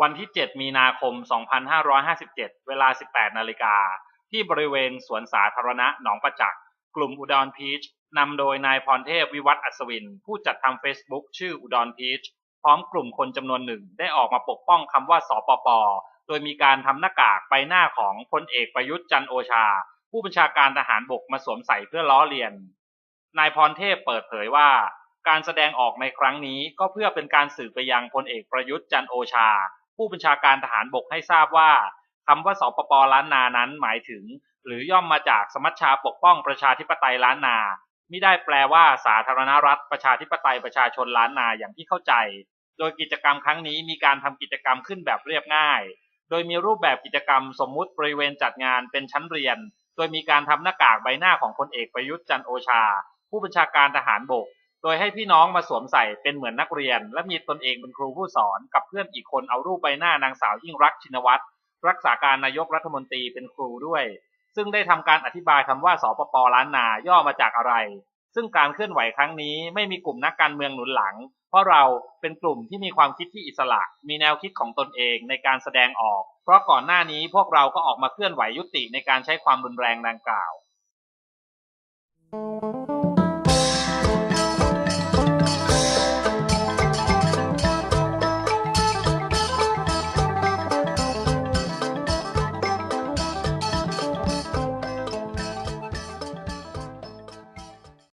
วันที่ 7 มีนาคม 2557 เวลา 18 นาฬิกา ที่บริเวณสวนสาธารณะหนองประจักษ์ กลุ่มอุดรพีชนำโดยนายพรเทพวิวัฒน์อัศวิน ผู้จัดทำ Facebook ชื่ออุดรพีชพร้อมกลุ่มคนจำนวนหนึ่งได้ออกมาปกป้องคำว่าสปป โดยมีการทำหน้ากากใบหน้าของพลเอกประยุทธ์จันโอชา ผู้บัญชาการทหารบกมาสวมใส่เพื่อล้อเลียน นายพรเทพเปิดเผยว่า การแสดงออกในครั้งนี้ก็เพื่อเป็นการสื่อไปยังพลเอกประยุทธ์จันโอชา ผู้บัญชาการทหารบกให้ทราบว่าคำว่าสปปล้านนานั้นหมายถึง หรือย่อมมาจากสมัชชาปกป้องประชาธิปไตยล้านนาไม่ได้แปลว่าสาธารณรัฐประชาธิปไตยประชาชนล้านนาอย่างที่เข้าใจ โดยกิจกรรมครั้งนี้มีการทำกิจกรรมขึ้นแบบเรียบง่าย โดยมีรูปแบบกิจกรรมสมมุติบริเวณจัดงานเป็นชั้นเรียน โดยมีการทำหน้ากากใบหน้าของพลเอกประยุทธ์จันโอชา ผู้บัญชาการทหารบก โดยให้พี่น้องมาสวมใส่เป็นเหมือนนักเรียน และมีตนเองเป็นครูผู้สอนกับเพื่อนอีกคนเอารูปใบหน้านางสาวยิ่งรักชินวัตรรักษาการนายกรัฐมนตรีเป็นครูด้วย ซึ่งได้ทำการอธิบายคำว่าสปปล้านนาย่อมาจากอะไร ซึ่งการเคลื่อนไหวครั้งนี้ไม่มีกลุ่มนักการเมืองหนุนหลัง เพราะเราเป็นกลุ่มที่มีความคิดที่อิสระ มีแนวคิดของตนเองในการแสดงออก เพราะก่อนหน้านี้พวกเราก็ออกมาเคลื่อนไหวยุติในการใช้ความรุนแรงดังกล่าว